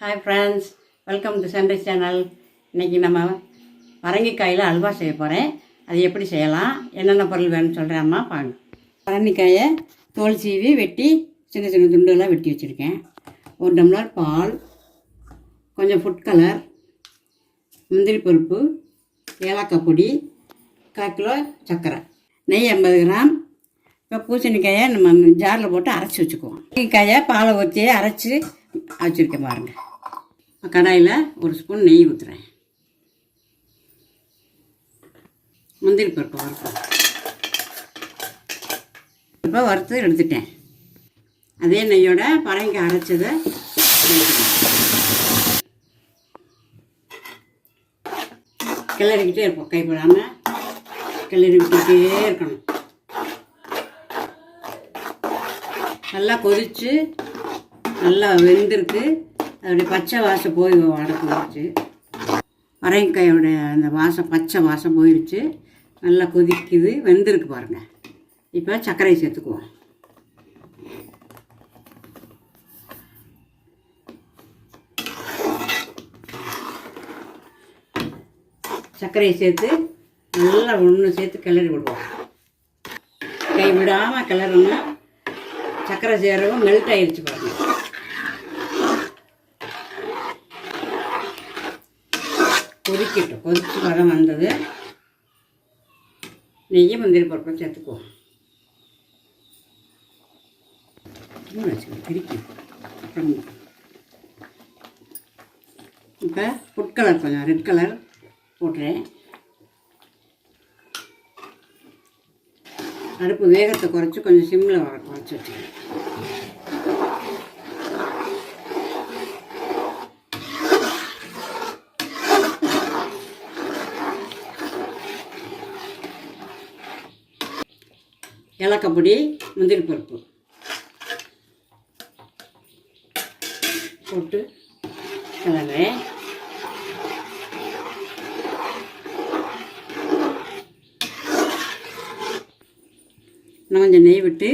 Hi friends welcome to sunrise channel இன்றைக்கி நம்ம பரங்கிக்காயில் அல்வா செய்ய போகிறேன் அது எப்படி செய்யலாம்? என்னென்ன பொருள் வேணும்னு சொல்கிறேன் அம்மா பாருங்க பரங்கிக்காயை தோல் சீவி வெட்டி சின்ன சின்ன துண்டுகளாக வெட்டி வச்சுருக்கேன். ஒரு டம்ளர் பால் கொஞ்சம் ஃபுட் கலர் முந்திரி பருப்பு ஏலக்காய் பொடி கால் கிலோ சர்க்கரை. நெய் ஐம்பது கிராம் இப்போ பூசணிக்காயை நம்ம ஜாரில் போட்டு அரைச்சி வச்சுக்குவோம். பூசணிக்காயை பாலை ஊற்றி அரைச்சி வச்சுருக்க பாருங்கள் கடாயில் ஒரு ஸ்பூன் நெய் ஊற்றுறேன் முந்திரி பருப்பு வறுப்போம் இப்போ வறுத்து எடுத்துட்டேன். அதே நெய்யோட பரங்கிக்காய் அரைச்சதை கிளறிக்கிட்டே இருப்போம். கைப்படாமல் கிளறி விட்டுக்கிட்டே இருக்கணும். நல்லா கொதித்து நல்லா வெந்திருக்கு. அதோடைய பச்சை வாசம் போய் வடக்கு வச்சு பரங்கிக்காயோட அந்த வாசம் பச்சை வாசம் போயிடுச்சு நல்லா கொதிக்குது வெந்திருக்கு பாருங்கள் இப்போ சர்க்கரையை சேர்த்துக்குவோம். சர்க்கரையை சேர்த்து நல்லா ஒன்று சேர்த்து கிளறி விடுவோம். கை விடாமல் கிளறணும் சர்க்கரை சேரவும் மெல்ட் ஆயிடுச்சு பாருங்க. கொதிக்கட்டும். கொதிச்சு பதம் வந்தது. நெய்யும் முந்திரி பருப்பை சேர்த்துக்குவோம் வச்சுக்கோ, அப்புறம் இப்போ ஃபுட் கலர் கொஞ்சம். ரெட் கலர் போட்டுறேன். அடுப்பு வேகத்தை குறைச்சி கொஞ்சம் சிம்மில் குறைச்சி வச்சுருக்கேன் ஏலக்காய் பொடி முந்திரி பருப்பு போட்டு கிளம்புறேன் இன்னும் கொஞ்சம் நெய் விட்டு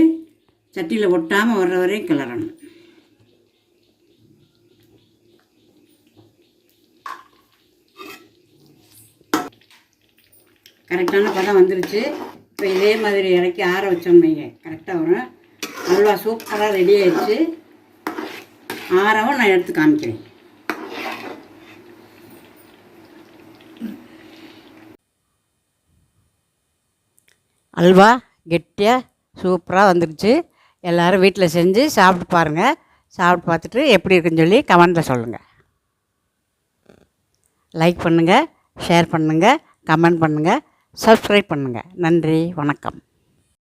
சட்டியில் ஒட்டாமல் வர்ற வரையும் கிளறணும். கரெக்டான பதம் வந்துருச்சு. இப்போ இதே மாதிரி இறக்கி ஆற வச்சோம் வைங்க. கரெக்டாக வரும். அல்வா சூப்பராக ரெடி ஆயிடுச்சு. ஆறவும் நான் எடுத்து காமிக்கிறேன். அல்வா கெட்டியாக சூப்பராக வந்துருச்சு. எல்லோரும் வீட்டில் செஞ்சு சாப்பிட்டு பாருங்கள் சாப்பிட்டு பார்த்துட்டு எப்படி இருக்குன்னு சொல்லி கமெண்ட்டில் சொல்லுங்கள் லைக் பண்ணுங்கள் ஷேர் பண்ணுங்கள் கமெண்ட் பண்ணுங்கள் சப்ஸ்கிரைப் பண்ணுங்கள் நன்றி வணக்கம்.